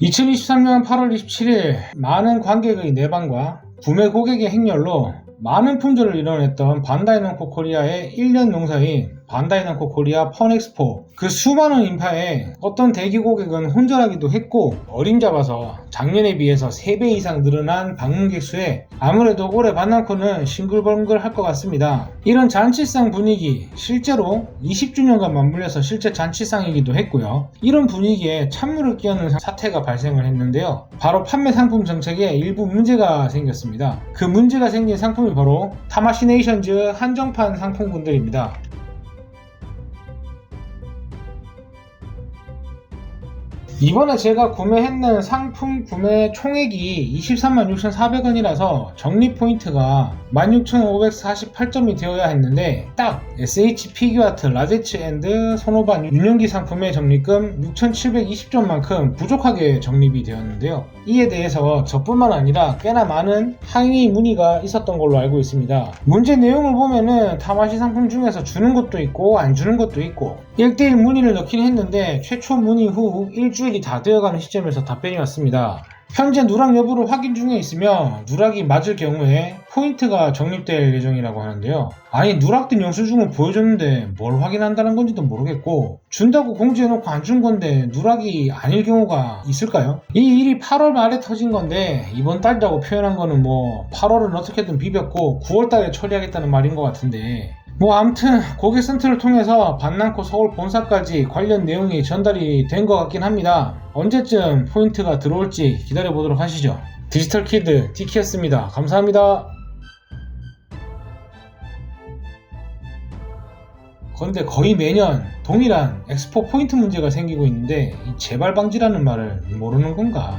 2023년 8월 27일 많은 관객의 내방과 구매 고객의 행렬로 많은 품절을 이뤄냈던 반다이남코 코리아의 1년 농사인 반다이남코 코리아 펀엑스포 그 수많은 인파에 어떤 대기 고객은 혼절하기도 했고 어림잡아서 작년에 비해서 3배 이상 늘어난 방문객 수에 아무래도 올해 반남코는 싱글벙글 할 것 같습니다. 이런 잔치상 분위기 실제로 20주년과 맞물려서 실제 잔치상이기도 했고요. 이런 분위기에 찬물을 끼얹는 사태가 발생을 했는데요. 바로 판매 상품 정책에 일부 문제가 생겼습니다. 그 문제가 생긴 상품이 바로 타마시네이션즈 한정판 상품군들입니다. 이번에 제가 구매했는 상품 구매 총액이 23만 6,400원이라서 적립 포인트가 16,548점이 되어야 했는데 딱 SH 피규아트 라제츠 앤드 소노반 윤영기 상품의 적립금 6,720점만큼 부족하게 적립이 되었는데요. 이에 대해서 저뿐만 아니라 꽤나 많은 항의 문의가 있었던 걸로 알고 있습니다. 문제 내용을 보면은 타마시 상품 중에서 주는 것도 있고 안 주는 것도 있고 1대1 문의를 넣긴 했는데 최초 문의 후 일주일 이 다 되어가는 시점에서 답변이 왔습니다. 현재 누락 여부를 확인 중에 있으며 누락이 맞을 경우에 포인트가 적립될 예정이라고 하는데요. 아니 누락된 영수증을 보여줬는데 뭘 확인한다는 건지도 모르겠고 준다고 공지해놓고 안 준 건데 누락이 아닐 경우가 있을까요? 이 일이 8월 말에 터진 건데 이번 달이라고 표현한 거는 뭐 8월은 어떻게든 비볐고 9월 달에 처리하겠다는 말인 것 같은데 뭐 아무튼 고객센터를 통해서 반남코 서울 본사까지 관련 내용이 전달이 된 것 같긴 합니다. 언제쯤 포인트가 들어올지 기다려 보도록 하시죠. 디지털 키드 디키였습니다. 감사합니다. 그런데 거의 매년 동일한 엑스포 포인트 문제가 생기고 있는데 이 재발 방지라는 말을 모르는 건가?